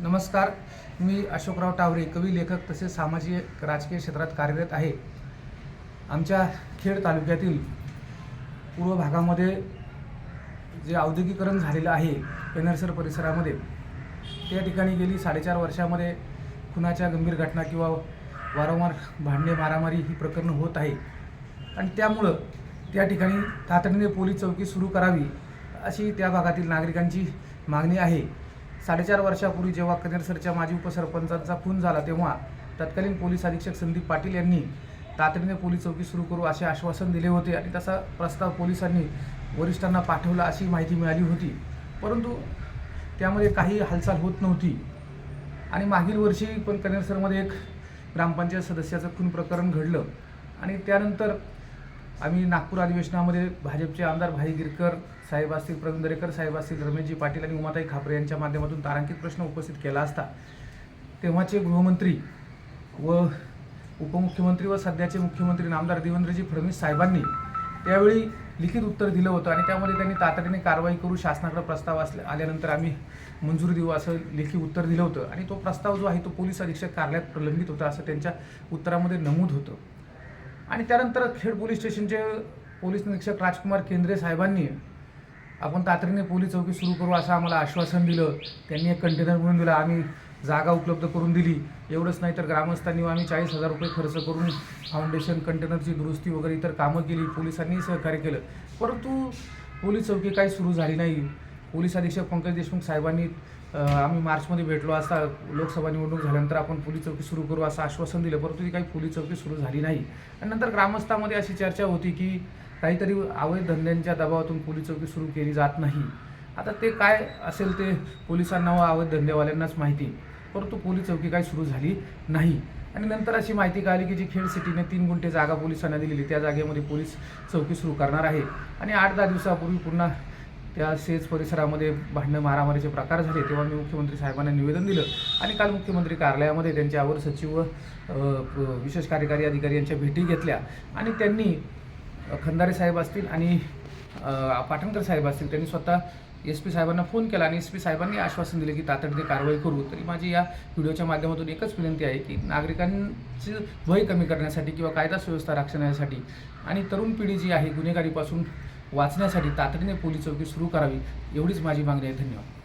नमस्कार. मी अशोकराव टावरे कवी लेखक तसेच सामाजिक राजकीय क्षेत्रात कार्यरत आहे. आमच्या खेड तालुक्यातील पूर्व भागामध्ये जे औद्योगिकरण झालेलं आहे पेनरसर परिसरामध्ये त्या ठिकाणी गेली साडेचार वर्षामध्ये खुनाच्या गंभीर घटना किंवा वारंवार भांडणे मारामारी ही प्रकरणं होत आहे. आणि त्यामुळं त्या ठिकाणी तातडीने पोलीस चौकी सुरू करावी अशी त्या भागातील नागरिकांची मागणी आहे. साडेचार वर्षापूर्वी जेव्हा कनेरसरच्या माजी उपसरपंचांचा खून झाला तेव्हा तत्कालीन पोलीस अधीक्षक संदीप पाटील यांनी तातडीने पोलीस चौकी सुरू करू असे आश्वासन दिले होते आणि तसा प्रस्ताव पोलिसांनी वरिष्ठांना पाठवला अशी माहिती मिळाली होती. परंतु त्यामध्ये काही हालचाल होत नव्हती. आणि मागील वर्षी पण कनेरसरमध्ये एक ग्रामपंचायत सदस्याचं खून प्रकरण घडलं. आणि त्यानंतर आम्ही नागपूर अधिवेशनामध्ये भाजपचे आमदार भाई गिरकर साहेब असतील प्रवीण दरेकर साहेब असतील रमेशजी पाटील आणि उमाताई खापरे यांच्या माध्यमातून तारांकित प्रश्न उपस्थित केला असता. तेव्हाचे गृहमंत्री व उपमुख्यमंत्री व सध्याचे मुख्यमंत्री नामदार देवेंद्रजी फडणवीस साहेबांनी त्यावेळी लिखित उत्तर दिलं होतं आणि त्यामध्ये त्यांनी तातडीने कारवाई करू शासनाकडे प्रस्ताव असल्या आल्यानंतर आम्ही मंजुरी देऊ असं लेखी उत्तर दिलं होतं. आणि तो प्रस्ताव जो आहे तो पोलीस अधीक्षक कार्यालयात प्रलंबित होता असं त्यांच्या उत्तरामध्ये नमूद होतं. आणि त्यानंतर खेड पोलीस स्टेशनचे पोलीस निरीक्षक राजकुमार केंद्रे साहेबांनी आपण तातडीने पोलीस चौकी सुरू करू असं आम्हाला आश्वासन दिलं. त्यांनी एक कंटेनर म्हणून दिलं. आम्ही जागा उपलब्ध करून दिली. एवढंच नाही तर ग्रामस्थांनी आम्ही चाळीस हजार रुपये खर्च करून फाउंडेशन कंटेनरची दुरुस्ती वगैरे इतर कामं केली. पोलिसांनी सहकार्य केलं. परंतु पोलीस चौकी काही सुरू झाली नाही. पोलीस अधीक्षक पंकज देशमुख साहेबांनी आम्ही मार्चमध्ये भेटलो असता लोकसभा निवडणूक झाल्यानंतर आपण पोलीस चौकी सुरू करू असं आश्वासन दिलं परंतु ती काही पोलीस चौकी सुरू झाली नाही. आणि नंतर ग्रामस्थामध्ये अशी चर्चा होती की काहीतरी अवैध धंद्यांच्या दबावातून पोलीस चौकी सुरू केली जात नाही. आता ते काय असेल ते पोलिसांना व अवैध धंदेवाल्यांनाच माहिती. परंतु पोलीस चौकी काही सुरू झाली नाही. आणि नंतर अशी माहिती कळाली की जी खेड सिटीने तीन गुंठे जागा पोलिसांना दिलेली त्या जागेमध्ये पोलीस चौकी सुरू करणार आहे. आणि आठ दहा दिवसापूर्वी पुन्हा त्या सेज परिसरामध्ये भांडणं मारामारीचे प्रकार झाले तेव्हा मी मुख्यमंत्री साहेबांना निवेदन दिलं आणि काल मुख्यमंत्री कार्यालयामध्ये त्यांचे अवर सचिव व प- विशेष कार्यकारी अधिकारी यांच्या भेटी घेतल्या आणि त्यांनी खंदारे साहेब असतील आणि अ, पाटणकर साहेब असतील त्यांनी स्वतः एस पी साहेबांना फोन केला आणि एस पी साहेबांनी आश्वासन दिले की तातडीने कारवाई करू. तरी माझी या व्हिडिओच्या माध्यमातून एकच विनंती आहे की नागरिकांची भय कमी करण्यासाठी किंवा कायदा सुव्यवस्था राखण्यासाठी आणि तरुण पिढी जी आहे गुन्हेगारीपासून वाचण्यासाठी तातडीने पोलीस चौकी सुरू करावी एवढीच माझी मागणी आहे. धन्यवाद.